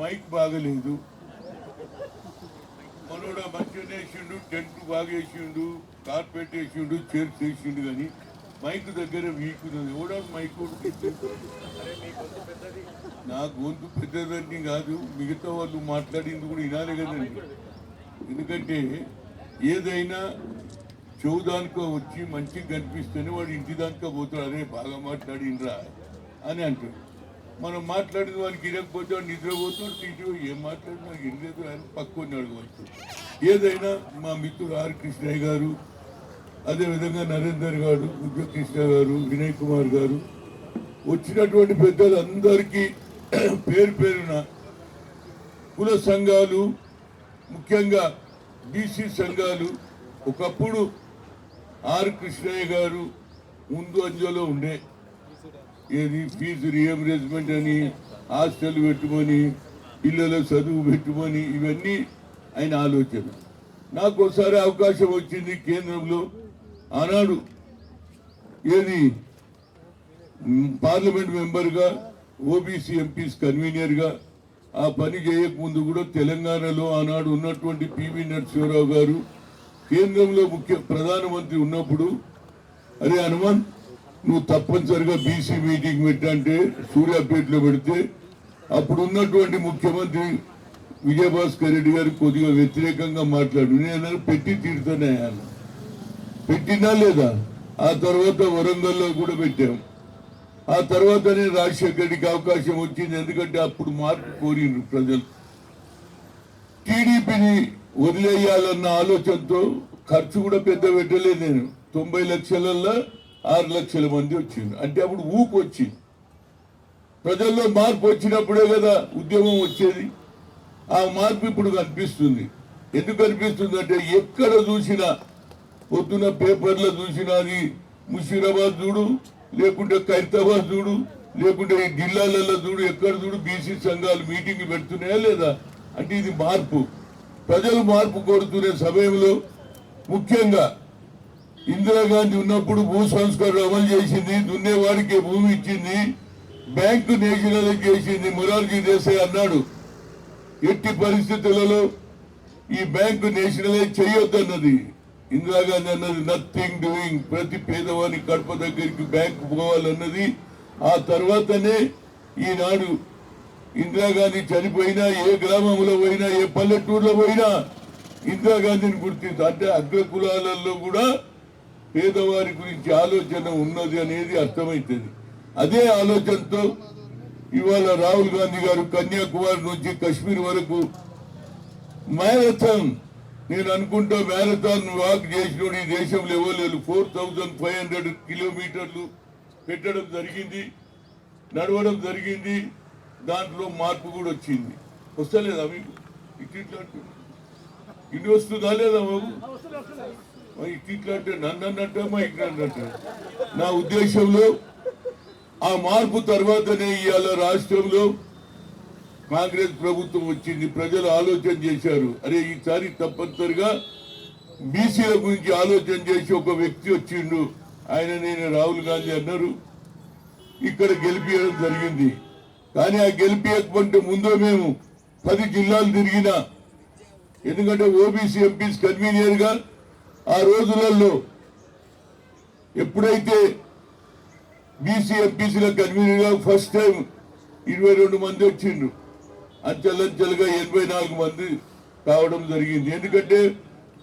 Mic బాగలేదు. మనోడు మంచిగా వేసిండు టెంట్ బాగా వేసిండు కార్పెట్ వేసిండు చైర్స్ వేసిండు కానీ మైక్ దగ్గర వీక్ ఎవడో మైక్ నా గొంతు పెద్దదని కాదు మిగతా వాళ్ళు మాట్లాడింది కూడా వినాలి కదండి. ఎందుకంటే ఏదైనా చెవుదానికో వచ్చి మంచిగా కనిపిస్తేనే వాడు ఇంటి దానికో పోతాడు. అరే బాగా మాట్లాడిండ్రా అని అంటాడు. మనం మాట్లాడిన వానికి ఇరగకపోతే నిద్రపోతాడు తింటూ ఏం మాట్లాడినా నాకు ఇరగలేదు అని పక్కని అడగవచ్చు. ఏదైనా మా మిత్రుడు ఆర్ కృష్ణయ్య గారు అదేవిధంగా నరేందర్ గారు ఉద్యోగకృష్ణ గారు వినయ్ కుమార్ గారు వచ్చినటువంటి పెద్దలందరికీ పేరు పేరున కుల సంఘాలు ముఖ్యంగా బీసీ సంఘాలు ఒకప్పుడు ఆర్ కృష్ణయ్య గారు ముందు అంజలో ఉండే ఏది ఫీజు రియంబర్స్మెంట్ అని హాస్టల్ పెట్టుకొని పిల్లల చదువు పెట్టుకొని ఇవన్నీ ఆయన ఆలోచన. నాకు ఒకసారి అవకాశం వచ్చింది కేంద్రంలో. ఆనాడు ఏది పార్లమెంట్ మెంబర్గా ఓబీసీ ఎంపీస్ కన్వీనర్గా ఆ పని చేయకముందు కూడా తెలంగాణలో ఆనాడు ఉన్నటువంటి పివి నరసింహరావు గారు కేంద్రంలో ముఖ్య ప్రధానమంత్రి ఉన్నప్పుడు అరే హనుమాన్ నువ్వు తప్పనిసరిగా బీసీ మీటింగ్ పెట్టంటే సూర్యాపేటలో పెడితే అప్పుడు ఉన్నటువంటి ముఖ్యమంత్రి విజయభాస్కర్ రెడ్డి గారు కొద్దిగా వ్యతిరేకంగా మాట్లాడు. నేను పెట్టి తీరుతానే పెట్టినా లేదా? ఆ తర్వాత వరంగల్లో కూడా పెట్టాం. ఆ తర్వాత నేను రెడ్డికి అవకాశం వచ్చింది. ఎందుకంటే అప్పుడు మార్పు కోరిండ్రు ప్రజలు. టీడీపీని వదిలేయాలన్న ఆలోచనతో ఖర్చు కూడా పెద్ద పెట్టలేదు నేను. తొంభై లక్షలల్లో ఆరు లక్షల మంది వచ్చింది అంటే అప్పుడు ఊపు వచ్చింది. ప్రజల్లో మార్పు వచ్చినప్పుడే కదా ఉద్యమం వచ్చేది. ఆ మార్పు ఇప్పుడు కనిపిస్తుంది. ఎందుకు కనిపిస్తుంది అంటే ఎక్కడ చూసినా పొద్దున పేపర్లో చూసినా అది ముషీరాబాద్ చూడు లేకుంటే ఖైరతాబాద్ చూడు లేకుంటే ఈ జిల్లాలలో చూడు ఎక్కడ చూడు బీసీ సంఘాలు మీటింగ్ పెడుతున్నాయా లేదా? అంటే ఇది మార్పు. ప్రజలు మార్పు కోరుతున్న సమయంలో ముఖ్యంగా ఇందిరాగాంధీ ఉన్నప్పుడు భూ సంస్కరణ అమలు చేసింది దున్నేవాడికి భూమి ఇచ్చింది బ్యాంకు నేషనలైజ్ చేసింది మురార్జీ దేశాయ్ అన్నాడు. ఎట్టి పరిస్థితులలో ఈ బ్యాంకు నేషనలైజ్ చేయొద్దన్నది. ఇందిరాగాంధీ అన్నది నథింగ్ డూయింగ్ ప్రతి పేదవాని కడప దగ్గరికి బ్యాంకు పోవాలన్నది. ఆ తర్వాతనే ఈనాడు ఇందిరాగాంధీ చనిపోయినా ఏ గ్రామంలో పోయినా ఏ పల్లెటూరులో పోయినా ఇందిరాగాంధీని గుర్తించు అంటే అగ్ర కులాలలో కూడా పేదవారి గురించి ఆలోచన ఉన్నది అనేది అర్థమవుతుంది. అదే ఆలోచనతో ఇవాళ రాహుల్ గాంధీ గారు కన్యాకుమారి నుంచి కశ్మీర్ వరకు మ్యారథాన్. నేను అనుకుంటా మ్యారథాన్ వాక్ చేసిన ఈ దేశంలో ఇవ్వలేదు ఫోర్ థౌజండ్ ఫైవ్ హండ్రెడ్ కిలోమీటర్లు పెట్టడం జరిగింది నడవడం జరిగింది. దాంట్లో మార్పు కూడా వచ్చింది. వస్తలేదా మీకు? ఇటు ఇట్లా ఇటు వస్తుందా లేదా బాబు? ఇట్లంటే నన్ను అన్నట్ట మా ఇక్కడ అన్నట్ట నా ఉద్దేశంలో ఆ మార్పు తర్వాతనే ఇవాళ రాష్ట్రంలో కాంగ్రెస్ ప్రభుత్వం వచ్చింది. ప్రజలు ఆలోచన చేశారు. అరే ఈసారి తప్పనిసరిగా బీసీల గురించి ఆలోచన చేసి ఒక వ్యక్తి వచ్చిండు. ఆయన నేను రాహుల్ గాంధీ అన్నారు. ఇక్కడ గెలిపించడం జరిగింది. కానీ ఆ గెలిపించకపోతే ముందు మేము పది జిల్లాలు తిరిగినా. ఎందుకంటే ఓబీసీ ఎంపీస్ కన్వీనియర్గా ఆ రోజులలో ఎప్పుడైతే బీసీ ఎంపీసీల కన్వీనర్గా ఫస్ట్ టైం ఇరవై రెండు మంది వచ్చిండ్రు అంచెలంచెలుగా ఎనభై నాలుగు మంది కావడం జరిగింది. ఎందుకంటే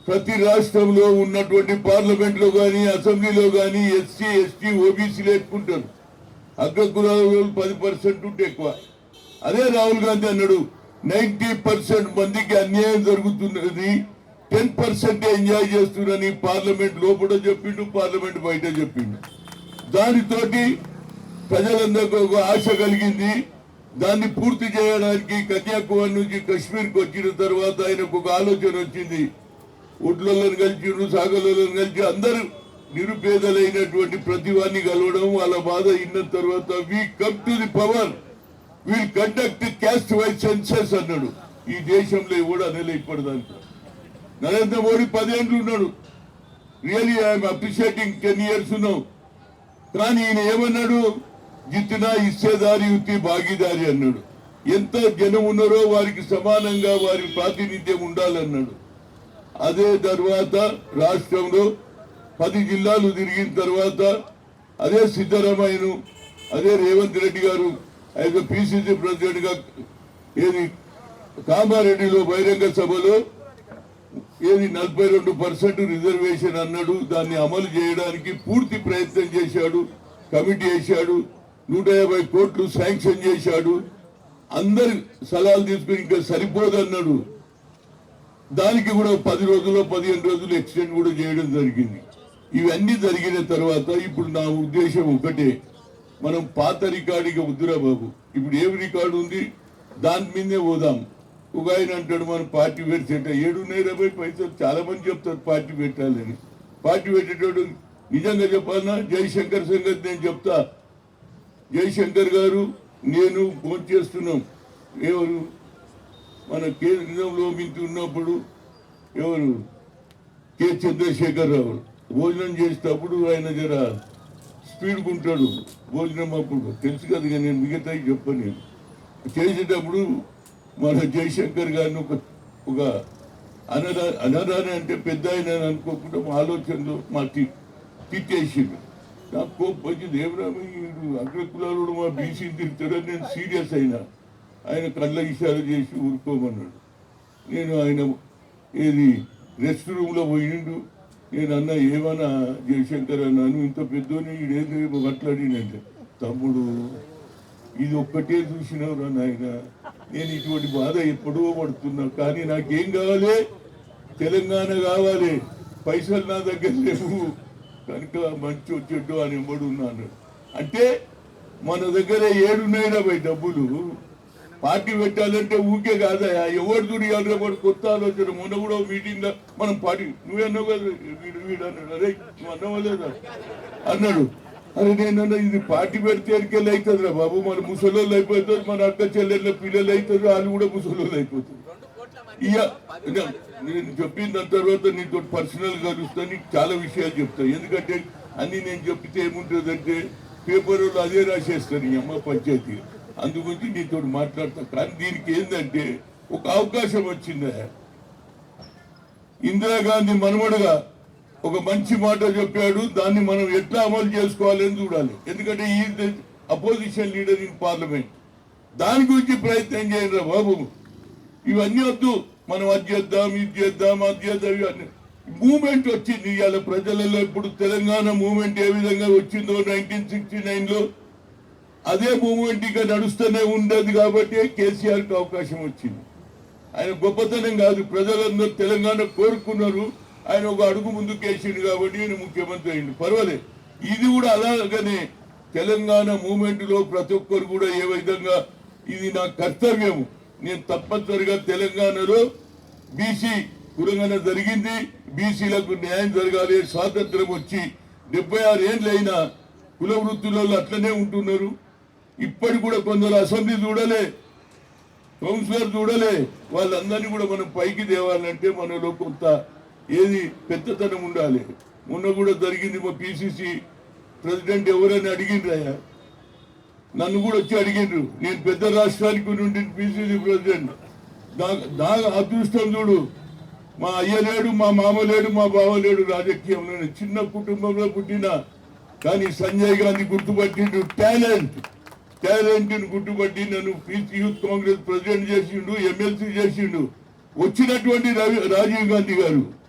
ప్రతి రాష్ట్రంలో ఉన్నటువంటి పార్లమెంట్లో కానీ అసెంబ్లీలో కానీ ఎస్సీ ఎస్టీ ఓబీసీలు ఎక్కుంటారు అగ్రకులాలు పది పర్సెంట్ ఉంటే ఎక్కువ. అదే రాహుల్ గాంధీ అన్నాడు నైంటీ పర్సెంట్ మందికి అన్యాయం జరుగుతున్నది టెన్ పర్సెంట్ ఎంజాయ్ చేస్తున్నారని పార్లమెంట్ లోపల చెప్పిండు పార్లమెంట్ బయట చెప్పిండు. దానితోటి ప్రజలందరికీ ఒక ఆశ కలిగింది. దాన్ని పూర్తి చేయడానికి కన్యాకుమారి నుంచి కశ్మీర్కి వచ్చిన తర్వాత ఆయనకు ఒక ఆలోచన వచ్చింది. ఒడ్లను కలిసిండు సాగలను కలిసి అందరూ నిరుపేదలైనటువంటి ప్రతి వారిని కలవడం వాళ్ళ బాధ విన్న తర్వాత we come to the power we'll conduct caste wise census అన్నాడు. ఈ దేశంలో కూడా అనలే ఇప్పటిదాకా. నరేంద్ర మోడీ పదేళ్ళు ఉన్నాడు. Really I'm appreciating ten years ఉన్నావు కానీ ఈయన ఏమన్నాడు? జిత్తినా ఇచ్చేదారి యుత్తి భాగీదారి అన్నాడు. ఎంత జనం ఉన్నారో వారికి సమానంగా వారి ప్రాతినిధ్యం ఉండాలన్నాడు. అదే తర్వాత రాష్ట్రంలో పది జిల్లాలు తిరిగిన తర్వాత అదే సిద్ధరామయ్యను అదే రేవంత్ రెడ్డి గారు ఆయన పిసిసి ప్రెసిడెంట్గా ఏది కామారెడ్డిలో బహిరంగ సభలో ఏది నలభై రెండు పర్సెంట్ రిజర్వేషన్ అన్నాడు దాన్ని అమలు చేయడానికి పూర్తి ప్రయత్నం చేశాడు కమిటీ వేశాడు నూట యాభై కోట్లు శాంక్షన్ చేశాడు. అందరి సలహాలు తీసుకుని ఇంకా సరిపోదు అన్నాడు దానికి కూడా పది రోజుల్లో పదిహేను రోజులు ఎక్స్టెండ్ కూడా చేయడం జరిగింది. ఇవన్నీ జరిగిన తర్వాత ఇప్పుడు నా ఉద్దేశం ఒకటే. మనం పాత రికార్డుగా వద్దురా బాబు. ఇప్పుడు ఏం రికార్డు ఉంది? దాని మీదే పోదాం. ఒక ఆయన అంటాడు మనం పార్టీ పెడితే ఏడున్నర ఇరవై పైసలు. చాలా మంది చెప్తారు పార్టీ పెట్టాలని. పార్టీ పెట్టేటోడు నిజంగా చెప్పాలన్నా జయశంకర్ సంగతి నేను చెప్తా. జయశంకర్ గారు నేను ఫోన్ చేస్తున్నాం. ఎవరు? మన కేంద్రంలో మించి ఉన్నప్పుడు ఎవరు? కె చంద్రశేఖర్ రావు. భోజనం చేసేటప్పుడు ఆయన జర స్పీడ్గా ఉంటాడు భోజనం అప్పుడు. తెలుసు కదా నేను మిగతా చెప్పను నేను. చేసేటప్పుడు మన జయశంకర్ గారిని ఒక ఒక అనరా అనరాని అంటే పెద్ద ఆయన అనుకోకుండా మా ఆలోచనలో మా తి తిట్టేసిండు. నాకు కోపం వచ్చింది. ఏమరామి అగ్రకులాలు మా బీసీ తిరుగుతాడని నేను సీరియస్ అయినా. ఆయన కళ్ళ ఇషారా చేసి ఊరుకోమన్నాడు. నేను ఆయన ఏది రెస్ట్ రూమ్లో పోయిండు. నేను అన్న ఏమన్నా జయశంకర్ అన్నాను? ఇంత పెద్దోని ఈడేదో? మాట్లాడినంటే తమ్ముడు ఇది ఒక్కటే చూసినవరా నాయన. నేను ఇటువంటి బాధ ఎప్పుడో పడుతున్నా. కానీ నాకేం కావాలి? తెలంగాణ కావాలి. పైసలు నా దగ్గర లేవు. కనుక మంచి వచ్చేట్టు అని ఎంబడి ఉన్నాను. అంటే మన దగ్గర ఏడున్నాయినా పోయి డబ్బులు? పార్టీ పెట్టాలంటే ఊకే కాదయా ఎవరు దుడియాలి వాడు? కొత్త ఆలోచన. మొన్న కూడా మీటింగ్ మనం పార్టీ నువ్వే అన్నావు కదా వీడు వీడు అన్నాడు. అరే నువ్వు అన్నావా లేదా? అన్నాడు. అరే నేను ఇది పార్టీ పెడితే ఎరికెళ్ళి అవుతుందిరా బాబు. మన ముసలోళ్ళు అయిపోతారు మన అక్క చెల్లెళ్ళ పిల్లలు అవుతారు వాళ్ళు కూడా ముసలోళ్ళు అయిపోతారు. ఇక నేను- చెప్పిన దాని తర్వాత నీతో పర్సనల్గా చూస్తా నీకు చాలా విషయాలు చెప్తాను ఎందుకంటే అన్ని నేను చెప్తే ఏముంటుందంటే పేపర్ వాళ్ళు అదే రాసేస్తారు ఈ అమ్మ పంచాయతీ. అందుగురించి నీతో మాట్లాడతా. కానీ దీనికి ఏంటంటే ఒక అవకాశం వచ్చిందా. ఇందిరాగాంధీ మనమడుగా ఒక మంచి మాట చెప్పాడు దాన్ని మనం ఎట్లా అమలు చేసుకోవాలని చూడాలి. ఎందుకంటే ఈ అపోజిషన్ లీడర్ ఇన్ పార్లమెంట్ దాని గురించి ప్రయత్నం చేయండి బాబు. ఇవన్నీ వద్దు. మనం అది చేద్దాం ఇది చేద్దాం అది చేద్దాం ఇవన్నీ. మూమెంట్ వచ్చింది ఇవాళ ప్రజలలో. ఇప్పుడు తెలంగాణ మూమెంట్ ఏ విధంగా వచ్చిందో నైన్టీన్ సిక్స్టీ నైన్లో అదే మూమెంట్ ఇక నడుస్తూనే ఉండదు కాబట్టి కేసీఆర్కి అవకాశం వచ్చింది. ఆయన గొప్పతనం కాదు. ప్రజలందరూ తెలంగాణ కోరుకున్నారు. ఆయన ఒక అడుగు ముందుకు వేసిండు కాబట్టి ఆయన ముఖ్యమంత్రి అయింది పర్వాలేదు. ఇది కూడా అలాగనే తెలంగాణ మూమెంట్లో ప్రతి ఒక్కరు కూడా ఏ విధంగా ఇది నా కర్తవ్యము. నేను తప్పనిసరిగా తెలంగాణలో బీసీ కులంగన జరిగింది. బీసీలకు న్యాయం జరగాలి స్వాతంత్రం వచ్చి డెబ్బై ఆరు ఏళ్ళు అయినా కుల వృత్తులలో అట్లనే ఉంటున్నారు. ఇప్పటి కూడా కొందరు అసెంబ్లీ చూడలే కౌన్సిలర్ చూడలే. వాళ్ళందరినీ కూడా మనం పైకి తేవాలంటే మనలో కొంత ఏది పెద్దతనం ఉండాలి. మొన్న కూడా జరిగింది మా పిసిసి ప్రెసిడెంట్ ఎవరైనా అడిగిండ్రయ్యా నన్ను కూడా వచ్చి అడిగిండ్రు. నేను పెద్ద రాష్ట్రానికి నుండి పిసిసి ప్రెసిడెంట్ దా- దా అదృష్టం చూడు. మా అయ్య లేడు మా మామ లేడు మా బావ లేడు రాజకీయంలో. నేను చిన్న కుటుంబంలో పుట్టిన. కానీ సంజయ్ గాంధీ గుర్తుపట్టిండు టాలెంట్. టాలెంట్ గుర్తుపట్టి నన్ను పీసీ యూత్ కాంగ్రెస్ ప్రెసిడెంట్ చేసిండు ఎమ్మెల్సీ చేసిండు. వచ్చినటువంటి రాజీవ్ గాంధీ గారు.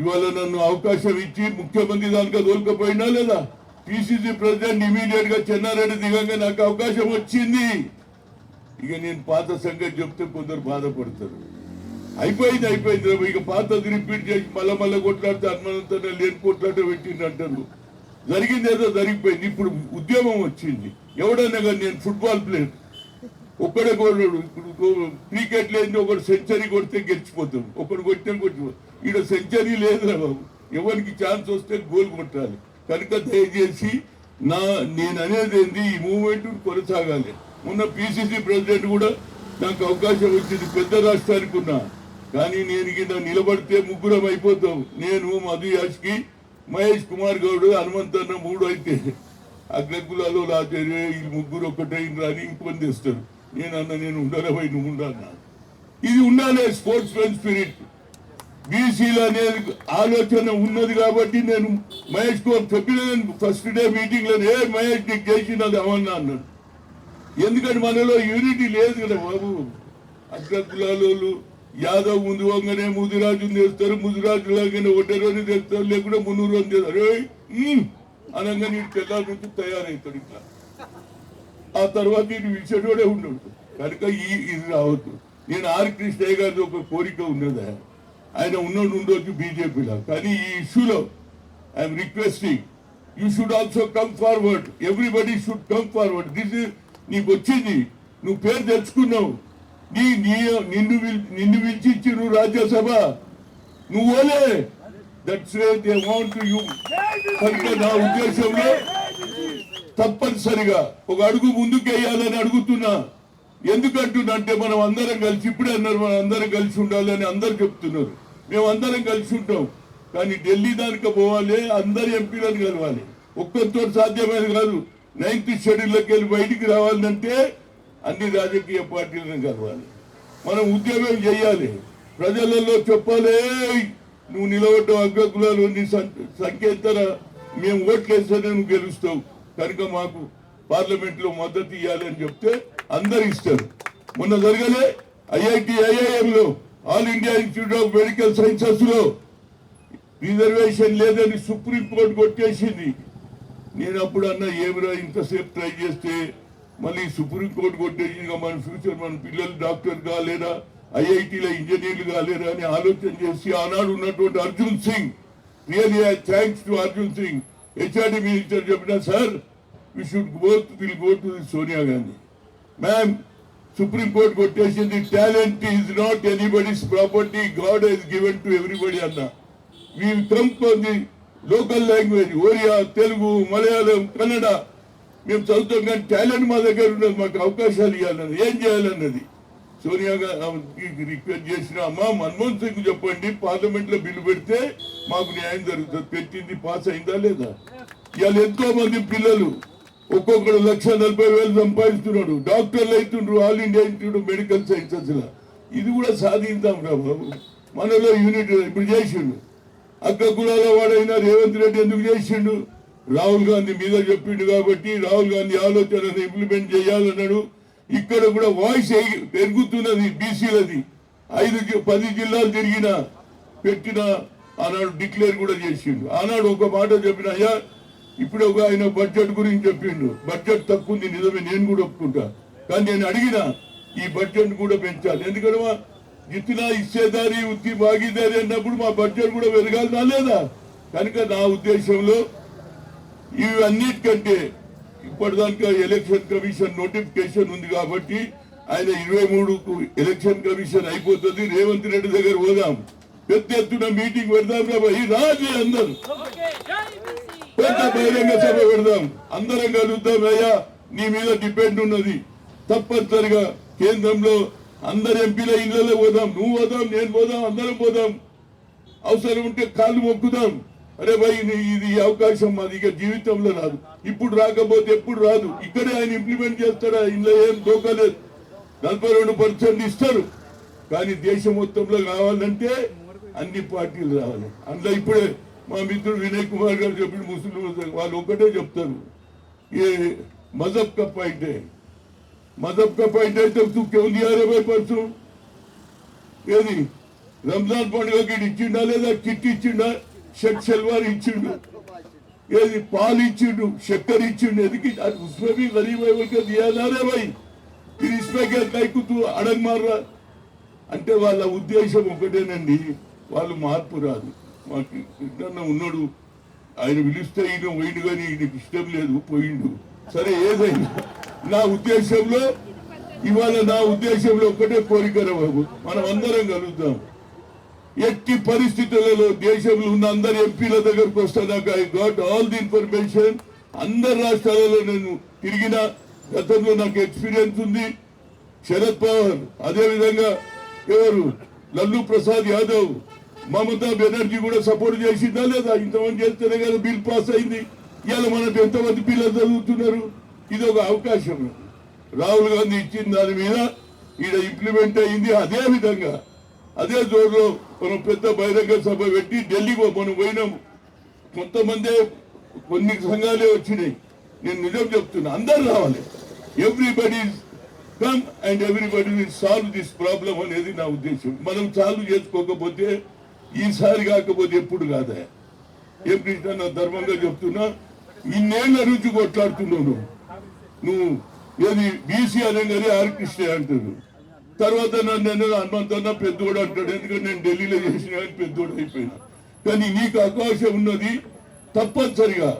ఇవాళ నన్ను అవకాశం ఇచ్చి ముఖ్యమంత్రి దానికా తోలుకపోయినా లేదా? పిసిసి ప్రెసిడెంట్ ఇమీడియట్గా చెన్నారెడ్డి దిగంగా నాకు అవకాశం వచ్చింది. ఇక నేను పాత సంగతి చెప్తే కొందరు బాధపడతారు. అయిపోయింది అయిపోయింది. ఇక పాతది రిపీట్ చేసి మళ్ళా మళ్ళీ కొట్లాడితే హనుమంతో లేని కొట్లాట పెట్టింది అంటారు జరిగింది ఏదో జరిగిపోయింది. ఇప్పుడు ఉద్యమం వచ్చింది. ఎవడన్నా కానీ నేను ఫుట్బాల్ ప్లేయర్ ఒక్కడే కొడు ఇప్పుడు క్రికెట్ లేని ఒకడు సెంచరీ కొడితే గెలిచిపోతాడు. ఒకడు కొట్టిన కొట్టిపోతాడు. ఈడ సెంచరీ లేదురా బాబు. ఎవరికి ఛాన్స్ వస్తే గోల్ కొట్టాలి. కనుక దయచేసి నా నేను అనేది ఏంది? ఈ మూమెంట్ కొనసాగాలి. మొన్న పిసిసి ప్రెసిడెంట్ కూడా నాకు అవకాశం వచ్చింది పెద్ద రాష్ట్రానికి ఉన్నా. కానీ నేను కింద నిలబడితే ముగ్గురం అయిపోతాం నేను మధు యాష్కి మహేష్ కుమార్ గౌడ్ హనుమంతన్న మూడు అయితే. అగ్రకులాలు లాచారు ఈ ముగ్గురు ఒక్కటే రాని ఇంకొంది తెస్తారు నేను అన్న నేను ఉండాలి పోయి నువ్వు ఉండాలన్నా ఇది ఉండాలి స్పోర్ట్స్ మెన్ స్పిరిట్. బీసీలు అనేది ఆలోచన ఉన్నది కాబట్టి నేను మహేష్ కుమార్ చెప్పిన ఫస్ట్ డే మీటింగ్లో ఏ మహేష్ నీకు చేసినది అవన్నా అన్నాడు. ఎందుకంటే మనలో యూనిటీ లేదు కదా బాబు. అగ్ర కులాలోళ్ళు యాదవ్ ముందు వంగనే ముదిరాజుని తెస్తారు ముదిరాజు లాగానే ఒకటే రోజు తెస్తారు లేకుంటే మున్నూరు రోజు తెస్తారు. అనగా నీకు తెల్లారి నుంచి తయారవుతాడు ఇట్లా ఆ తర్వాత నేను విషయంలోనే ఉండడు. కనుక ఈ ఇది రావద్దు. నేను ఆర్ కృష్ణయ్య గారిది ఒక కోరిక ఉన్నదా? ఆయన ఉన్నోడు ఉండొచ్చు బీజేపీలో కానీ ఈ ఇష్యూలో I'm requesting you should also come forward everybody should come forward this నీకు వచ్చింది నువ్వు పేరు తెచ్చుకున్నావు. నీ నీ నిన్ను నిన్ను పిలిచి నువ్వు రాజ్యసభ నువ్వులే దట్స్ దే వాంట్ యూ కనుక నా ఉద్దేశంలో తప్పనిసరిగా ఒక అడుగు ముందుకేయాలని అడుగుతున్నా. ఎందుకంటున్నా అంటే మనం అందరం కలిసి ఇప్పుడే అన్నారు మనం అందరం కలిసి ఉండాలని అందరు చెప్తున్నారు. మేమందరం కలిసి ఉంటాం. కానీ ఢిల్లీ దానికి పోవాలి అందరు ఎంపీలను కలవాలి. ఒక్కరితో సాధ్యమైనది కాదు. నైన్త్ షెడ్యూల్లోకి వెళ్ళి బయటికి రావాలంటే అన్ని రాజకీయ పార్టీలను కలవాలి. మనం ఉద్యోగం చేయాలి. ప్రజలలో చెప్పాలి నువ్వు నిలబడ్డం అగ్రకులాలు నీ సంకేతర మేము ఓట్లేస్తే నువ్వు గెలుస్తావు. కనుక మాకు పార్లమెంట్లో మద్దతు ఇవ్వాలి అని చెప్తే అందరు ఇస్తారు. మొన్న జరగలే IIT ఐఐఎంలో all India institute of medical సైన్సెస్లో reservation లేదని సుప్రీంకోర్టు కొట్టేసింది. నేను అప్పుడు అన్న ఏమిరా ఇంతసేపు ట్రై చేస్తే మళ్ళీ సుప్రీం కొట్టేసింది కొట్టేసి ఇక మన ఫ్యూచర్ మన పిల్లలు డాక్టర్ కాలేరా ఐఐటీలో ఇంజనీర్లు కాలేరా అని ఆలోచన చేసి ఆనాడు ఉన్నటువంటి Arjun Singh really I thanks to Arjun Singh. HRD minister చెప్పిన sir we should go will go to Sonia Gandhi ma'am supreme court కొట్టేసింది talent is not anybody's property god he's given to everybody అన్న. We trump ఉంది local language Oriya Telugu Malayalam Kannada. మేము చదువుతాం కానీ talent మా దగ్గర ఉన్నది మాకు అవకాశాలు ఇవ్వాలన్నది. ఏం చేయాలన్నది? సోనియా గారికి రిక్వెస్ట్ చేసిన అమ్మా మన్మోహన్ సింగ్ చెప్పండి పార్లమెంట్లో బిల్లు పెడితే మాకు న్యాయం జరుగుతుంది. పెట్టింది పాస్ అయిందా లేదా? ఇవాళ ఎంతో మంది పిల్లలు ఒక్కొక్కడు లక్ష నలభై వేలు సంపాదిస్తున్నాడు. డాక్టర్లు అవుతుండ్రు all India institute medical sciences ఇది కూడా సాధించాం రా బాబు. మనలో యూనిట్ ఇప్పుడు చేసిండు. అక్క కులాల వాడైనా రేవంత్ రెడ్డి ఎందుకు చేసిండు? రాహుల్ గాంధీ మీద చెప్పిండు కాబట్టి రాహుల్ గాంధీ ఆలోచనను ఇంప్లిమెంట్ చేయాలన్నాడు. ఇక్కడ కూడా వాయిస్ పెరుగుతున్నది బీసీలది. ఐదు పది జిల్లాలు తిరిగిన పెట్టిన ఆనాడు డిక్లేర్ కూడా చేసిండు. ఆనాడు ఒక మాట చెప్పిన అయ్యా ఇప్పుడు ఒక ఆయన బడ్జెట్ గురించి చెప్పిండు. బడ్జెట్ తక్కువ ఉంది నిజమే నేను కూడా ఒప్పుకుంటా. కానీ నేను అడిగిన ఈ బడ్జెట్ కూడా పెంచాలి. ఎందుకంటే మా ఇచ్చేదారి ఉత్తి భాగీదారి అన్నప్పుడు మా బడ్జెట్ కూడా పెరగాలి లేదా? కనుక నా ఉద్దేశంలో ఇవి అన్నిటికంటే ఇప్పటిదాకా ఎలక్షన్ కమిషన్ నోటిఫికేషన్ ఉంది కాబట్టి ఆయన ఇరవై మూడుకు ఎలక్షన్ కమిషన్ అయిపోతుంది. రేవంత్ రెడ్డి దగ్గర పోదాం. పెద్ద ఎత్తున మీటింగ్ పెడదాం రాబోయ్ అందరు. పెద్ద బహిరంగ సభ పెడదాం. అందరం కలుద్దాం అయ్యా. నీ మీద డిపెండ్ ఉన్నది. తప్పనిసరిగా కేంద్రంలో అందరు ఎంపీల ఇళ్ళలో పోదాం. నువ్వు పోదాం నేను పోదాం అందరం పోదాం. అవసరం ఉంటే కాళ్ళు మొక్కుదాం. అరే భయ్ ఇది అవకాశం మాది. ఇక జీవితంలో రాదు. ఇప్పుడు రాకపోతే ఎప్పుడు రాదు. ఇక్కడే ఆయన ఇంప్లిమెంట్ చేస్తాడా? ఇందులో ఏం దోకలేదు నలభై రెండు పర్సెంట్ ఇస్తారు. కానీ దేశం మొత్తంలో కావాలంటే అన్ని పార్టీలు రావాలి. అందులో ఇప్పుడే మా మిత్రుడు వినయ్ కుమార్ గారు చెప్పిన ముస్లిం వాళ్ళు ఒకటే చెప్తారు ఏ మజబ్ కా పాయింట్ है मजहब का पॉइंट है तो तू क्यों दिया रे भाई परसों ఏది రంజాన్ పండుగకి ఈడు ఇచ్చిండా లేదా కిట్ ఇచ్చిండా షర్ట్ షల్వార్ ఇచ్చిండు ఏది పాలు ఇచ్చిండు చక్కెర ఇచ్చిండు ఎందుకు అది उसमें भी गरीब है बोल के दिया ना रे भाई फिर इसमें क्या కైకు తూ అడగ మారరా అంటే వాళ్ళ ఉద్దేశం ఒకటేనండి వాళ్ళు మార్పు రాదు మాకు ఎక్కడన్నా ఉన్నాడు ఆయన పిలిస్తే ఈయన పోయిండు కానీ ఈయనకి ఇష్టం లేదు పోయిండు. సరే ఏదైనా నా ఉద్దేశంలో ఇవాళ నా ఉద్దేశంలో ఒక్కటే కోరికరా బాబు మనం అందరం కలుద్దాం. ఎట్టి పరిస్థితులలో దేశంలో ఉన్న అందరి ఎంపీల దగ్గరకు వస్తానాక I got all the information అందరి రాష్ట్రాలలో నేను తిరిగిన గతంలో నాకు ఎక్స్పీరియన్స్ ఉంది. శరద్ పవార్ అదే విధంగా ఎవరు? లల్లు ప్రసాద్ యాదవ్. మమతా బెనర్జీ కూడా సపోర్ట్ చేసిందా లేదా? ఇంతమంది చేస్తేనే కదా బిల్ పాస్ అయింది. ఇవాళ మనకు ఎంతమంది పిల్లలు చదువుతున్నారు? ఇది ఒక అవకాశం. రాహుల్ గాంధీ ఇచ్చిన దాని మీద ఈడ ఇంప్లిమెంట్ అయింది అదే విధంగా. అదే జోరులో మనం పెద్ద బహిరంగ సభ పెట్టి ఢిల్లీకి మనం పోయినాము కొంతమందే కొన్ని సంఘాలే వచ్చినాయి. నేను నిజం చెప్తున్నా అందరు రావాలి. Everybody come and everybody will solve this problem అనేది నా ఉద్దేశం. మనం సాల్వ్ చేసుకోకపోతే ఈసారి కాకపోతే ఎప్పుడు కాదా ఏం కృష్ణ నా ధర్మంగా చెప్తున్నా ఇన్నేళ్ళ నుంచి కొట్లాడుతున్నావు నువ్వు నువ్వు ఏది బీసీ అనగానే ఆర్ కృష్ణ అంటారు. తర్వాత నన్ను నేను హనుమంతన్న పెద్దోడు అంటాడు. ఎందుకంటే నేను ఢిల్లీలో చేసిన కానీ పెద్దోడు అయిపోయినా. కానీ నీకు అవకాశం ఉన్నది తప్పనిసరిగా.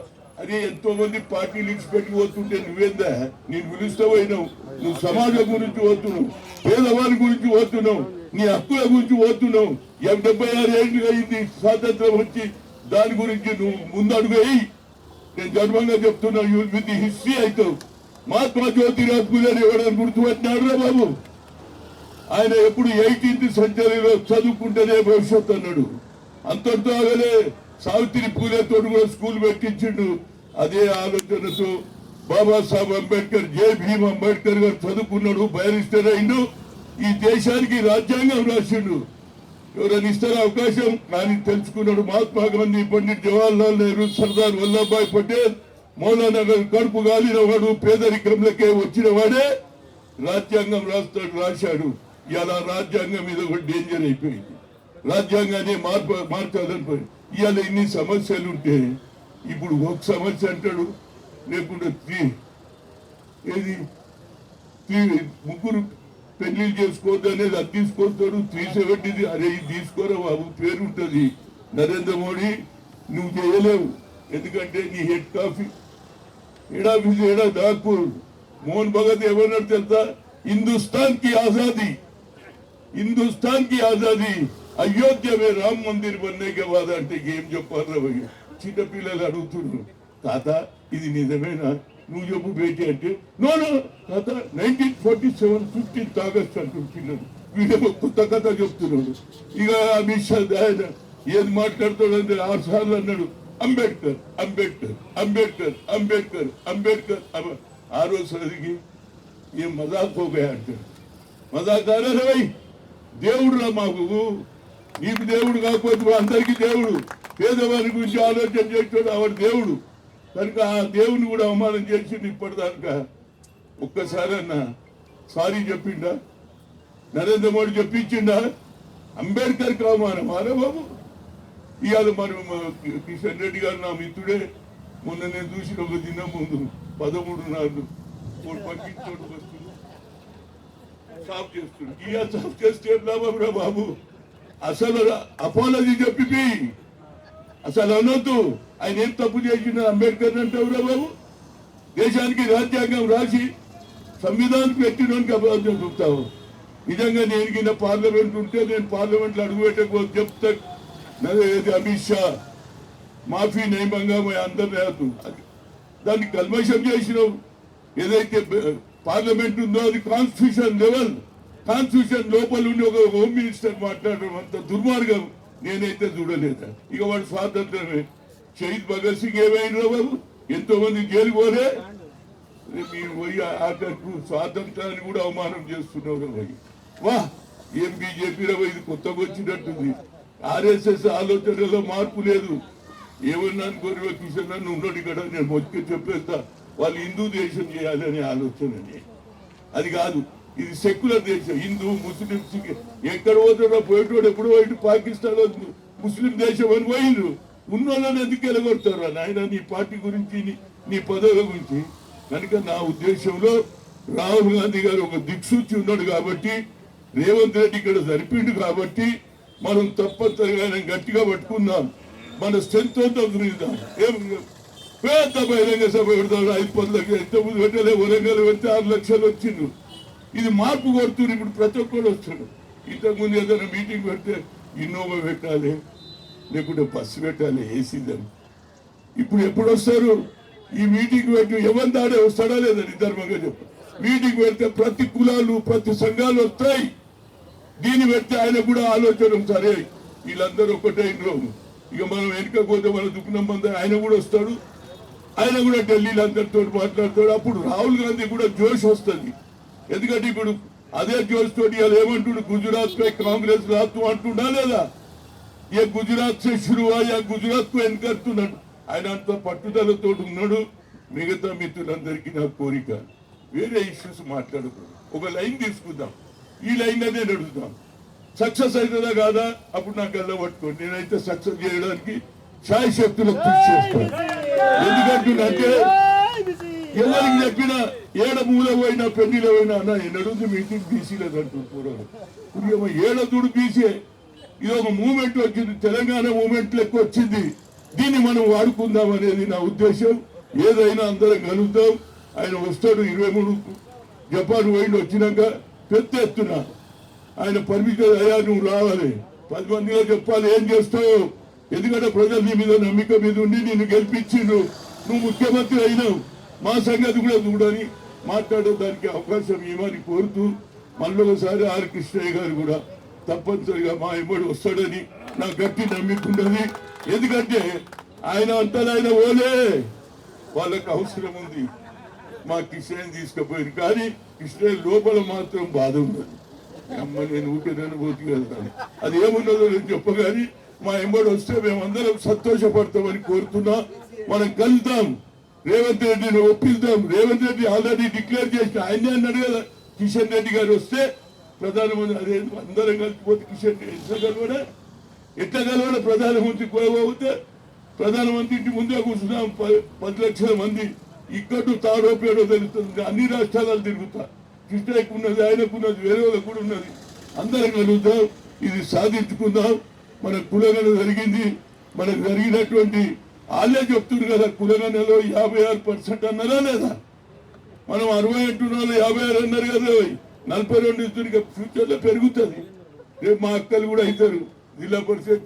అదే ఎంతో మంది పార్టీలు ఇచ్చి పెట్టి పోతుంటే నువ్వేందా? నేను పిలుస్తూ పోయినావు. నువ్వు సమాజం గురించి పోతున్నావు. పేదవారి గురించి పోతున్నావు. నీ హక్కుల గురించి పోతున్నావు. ఎం డెబ్బై ఆరు ఏళ్ళు అయింది స్వాతంత్రం వచ్చి దాని గురించి నువ్వు ముందడుగు వేయి. నేను గర్వంగా చెప్తున్నా యూ విత్ హిస్టరీ అవుతావు మహాత్మా జ్యోతిరాజ్ పూజారి ఎవడని గుర్తుపెట్టినాడు రా బాబు? ఆయన ఎప్పుడు ఎయిటీన్త్ సెంచరీలో చదువుకుంటేనే భవిష్యత్తు అన్నాడు. అంతటితో ఆగలే సావిత్రి పూలేతో కూడా స్కూల్ పెట్టించిండు. అదే ఆలోచనతో బాబాసాహెబ్ అంబేద్కర్ జే. భీమ్ అంబేద్కర్ గారు చదువుకున్నాడు బయరిస్టర్ అయిండు. ఈ దేశానికి రాజ్యాంగం రాసిండు ఎవరైనా ఇస్తారా అవకాశం? కానీ తెలుసుకున్నాడు మహాత్మా గాంధీ పండిట్ జవహర్లాల్ నెహ్రూ సర్దార్ వల్లభాయ్ పటేల్ మౌలానా గారు కడుపు గాలిన వాడు పేదరికంలోకే వచ్చిన వాడే రాజ్యాంగం రాస్తాడు రాశాడు. ఇలా రాజ్యాంగం మీద ఒక డేంజర్ అయిపోయింది. రాజ్యాంగాన్ని మార్పు మార్చాలని ఇవాళ ఇన్ని సమస్యలు ఉంటే ఇప్పుడు ఒక సమస్య అంటాడు లేకుంటే త్రీ ఏది? త్రీ ముగ్గురు పెళ్ళిళ్ళు చేసుకోవద్దు అనేది అది తీసుకొస్తాడు త్రీ సెవెంటీది అరే ఇది తీసుకోరా బాబు పేరు ఉంటుంది. నరేంద్ర మోడీ నువ్వు చేయలేవు. ఎందుకంటే నీ హెడ్ కాఫీ ఏడా బిజీ ఏడా నాగ్పూర్ మోహన్ భగత్ ఏమన్నాడు తెలుసా? హిందుస్థాన్కి ఆజాదీ. హిందుస్థాన్కి ఆజాదీ. అయోధ్య మే రామ్ మందిర్ బన్నే కే బాద్ అంటే ఏం చెప్పారు భయ్య? చిన్న పిల్లలు అడుగుతున్నారు తాత ఇది నిజమేనా? నువ్వు చెప్పు భేటీ అంటే నో నో కథ nineteen forty seven fifteenth August అంటుంది వీడేమో కొత్త కథ చెప్తున్నాడు. ఇక అమిత్ షా ఆయన ఏది మాట్లాడుతాడంటే ఆరు సార్లు అన్నాడు అంబేద్కర్ అంబేద్కర్ అంబేద్కర్ అంబేద్కర్ అంబేద్కర్. ఆ రోజు సరికి ఏం మజాక్ పోగా అంటాడు మజాక్ దేవుడు దేవుడురా మాకు. నీకు దేవుడు కాకపోతే అందరికీ దేవుడు. పేదవారి గురించి ఆలోచన చేస్తాడు ఆవిడ దేవుడు. కనుక ఆ దేవుని కూడా అవమానం చేసింది ఇప్పటిదాకా. ఒక్కసారి అన్న సారీ చెప్పిండా? నరేంద్ర మోడీ చెప్పించిండా? అంబేద్కర్ అవమానం అరే బాబు. ఇవాళ మనం కిషన్ రెడ్డి గారు నా మిత్రుడే. మొన్న నేను చూసిన ఒక దినం ముందు పదమూడు నాలుగు మూడు పక్కించోడు వస్తుంది. సాఫ్ చేస్తుంది. ఇక సాఫ్ చేస్తే ఏం లాభం రా బాబు? అసలు అపాలజీ చెప్పి అసలు అనొద్దు. ఆయన ఏం తప్పు చేసిన అంబేద్కర్ అంటావు రా బాబు? దేశానికి రాజ్యాంగం రాసి సంవిధానం పెట్టినోనికి అబద్ధం చూపుతావు నిజంగా నేను కింద పార్లమెంట్ ఉంటే నేను పార్లమెంట్లో అడుగు పెట్టకపోతే చెప్తా. నదే అమిత్ షా? మాఫీ నియమంగా అందరు లేదు దాన్ని కల్మషం చేసినావు. ఏదైతే పార్లమెంట్ ఉందో అది కాన్స్టిట్యూషన్ లెవెల్ కాన్స్టిట్యూషన్ లోపల ఉండి ఒక హోమ్ మినిస్టర్ మాట్లాడడం అంత దుర్మార్గం. నేనైతే చూడలేదు? ఇక వాడు స్వాతంత్రమే. షహీద్ భగత్ సింగ్ ఏమైనా బాబు? ఎంతో మంది జైలు పోలే. మీరు పోయి ఆఖరికి స్వాతంత్రాన్ని కూడా అవమానం చేస్తున్నారు కదా వా ఏం బీజేపీ ఇది కొత్తగా వచ్చినట్టుంది. ఆర్ఎస్ఎస్ ఆలోచనలో మార్పు లేదు. ఏమన్నా అనుకోరు కిషన్ నన్ను ఉన్నాడు ఇక్కడ నేను మొత్తం చెప్పేస్తా. వాళ్ళు హిందూ దేశం చేయాలనే ఆలోచనని. అది కాదు ఇది సెక్యులర్ దేశం. హిందూ ముస్లిం ఎక్కడ పోతాడో పోయేటోడు ఎప్పుడో పోయి పాకిస్తాన్ ముస్లిం దేశం అని పోయిండ్రు. ఉన్నోళ్ళని ఎందుకు వెళ్ళగొడతారు నాయన? నీ పార్టీ గురించి నీ- పదవుల గురించి. కనుక నా ఉద్దేశంలో రాహుల్ గాంధీ గారు ఒక దిక్సూచి ఉన్నాడు కాబట్టి రేవంత్ రెడ్డి ఇక్కడ జరిపిండు కాబట్టి మనం తప్పనిసరిగా గట్టిగా పట్టుకుందాం. మన స్ట్రెంత్ అంతా ఏం? పెద్ద బహిరంగ సభ పెడతాడు ఐదు పది లక్షలు ఎంత ముందు పెట్టలే వరంగల్ పెడితే ఆరు లక్షలు వచ్చిండ్రు. ఇది మార్పు కొడుతుంది ఇప్పుడు ప్రతి ఒక్కరు వస్తాడు ఇంతకుముందు ఏదైనా మీటింగ్ పెడితే ఇన్నోవా పెట్టాలి. లేకుంటే బస్సు పెట్టాలి ఏసీదని ఇప్పుడు ఎప్పుడు వస్తారు? ఈ మీటింగ్ పెట్టి ఎవరి దాడే వస్తాడా లేదని ధర్మంగా చెప్పు. మీటింగ్ పెడితే ప్రతి కులాలు ప్రతి సంఘాలు వస్తాయి. దీన్ని పెడితే ఆయన కూడా ఆలోచన సరే వీళ్ళందరూ ఒకటే ఇంట్లో ఇక మనం వెనుక పోతే మన దుఃఖం ఆయన కూడా వస్తాడు. ఆయన కూడా ఢిల్లీలో అందరితో మాట్లాడతాడు. అప్పుడు రాహుల్ గాంధీ కూడా జోష్ వస్తుంది. ఎందుకంటే ఇప్పుడు అదే జోష్ తోటి వాళ్ళు ఏమంటుండు గుజరాత్ పై కాంగ్రెస్ రాస్తూ అంటుండా లేదా? ఏ గుజరాత్ సే షురు గుజరాత్కు ఎన్కడుతున్నాడు ఆయన అంత పట్టుదలతో ఉన్నాడు. మిగతా మిత్రులందరికీ నా కోరిక వేరే ఇష్యూస్ మాట్లాడకూడదు ఒక లైన్ తీసుకుందాం. ఈ లైన్ అనే నడుద్దాం. సక్సెస్ అవుతుందా కాదా? అప్పుడు నాకు గల్ల పట్టుకోండి. నేనైతే సక్సెస్ చేయడానికి సాయి శక్తులకు కృషి చేస్తాను. ఎందుకంటే ఎవరికి చెప్పినా ఏడ మూల పోయినా పెళ్ళిలో పోయినా అన్న ఎన్నడుంది మీటింగ్ బీసీలేదు అంటున్నారు. ఏడ చూడు బీసీ ఇది ఒక మూమెంట్ వచ్చింది తెలంగాణ మూమెంట్ లెక్క వచ్చింది. దీన్ని మనం వాడుకుందాం అనేది నా ఉద్దేశం. ఏదైనా అందరం కలుద్దాం. ఆయన వస్తాడు ఇరవై మూడు జపాన్ పోయిండి వచ్చినాక పెద్ద ఎత్తున. ఆయన పర్మిషన్ అయ్యా నువ్వు రావాలి. పది మందిలో చెప్పాలి ఏం చేస్తావు? ఎందుకంటే ప్రజలు నీ మీద నమ్మిక మీద ఉండి నిన్ను గెలిపించిండు నువ్వు ముఖ్యమంత్రి అయినావు. మా సంగతి కూడా చూడని మాట్లాడడానికి అవకాశం ఇవ్వని కోరుతూ మళ్ళీ ఒకసారి ఆర్ కృష్ణయ్య గారు కూడా తప్పనిసరిగా మా ఇమ్మడి వస్తాడని నాకు గట్టి నమ్మికుండది ఎందుకంటే ఆయన అంతలో ఆయన ఓలే. వాళ్ళకి అవసరం ఉంది. మా కిషన్ తీసుకుపోయింది. కానీ కిషన్ లోపల మాత్రం బాధ ఉన్నది. అమ్మ నేను ఊపిరి పోతు కదా అది ఏమున్నదో నేను చెప్పగాని మా ఎంబడి వస్తే మేమందరం సంతోషపడతామని కోరుతున్నా. మనం కలుద్దాం. రేవంత్ రెడ్డిని ఒప్పిద్దాం. రేవంత్ రెడ్డి ఆల్రెడీ డిక్లేర్ చేసిన ఆయనే అన్నాడు కదా కిషన్ రెడ్డి గారు వస్తే ప్రధానమంత్రి అదే అందరం కలిసిపోతే కిషన్ రెడ్డి ఎట్లా కలవడా ఎట్లా కలవడా ప్రధానమంత్రి పోతే ప్రధానమంత్రి ఇంటి ముందే కూర్చున్నాం. పది లక్షల మంది. ఇక్కడ తాడోపేడో తెలుస్తుంది. అన్ని రాష్ట్రాలు తిరుగుతా. కృష్ణయ్యకు ఉన్నది ఆయనకు ఉన్నది వేరే వాళ్ళకు కూడా ఉన్నది. అందరం కలుగుతాం ఇది సాధించుకుందాం. మన కులగన జరిగింది. మనకు జరిగినటువంటి వాళ్ళే చెప్తున్నారు కదా కులగనలో యాభై ఆరు పర్సెంట్ అన్నారా లేదా? మనం అరవై అంటున్నాం యాభై ఆరు అన్నారు కదా నలభై రెండు ఇస్తుంది ఫ్యూచర్లో పెరుగుతుంది. రేపు మా అక్కలు కూడా అవుతారు జిల్లా పరిషత్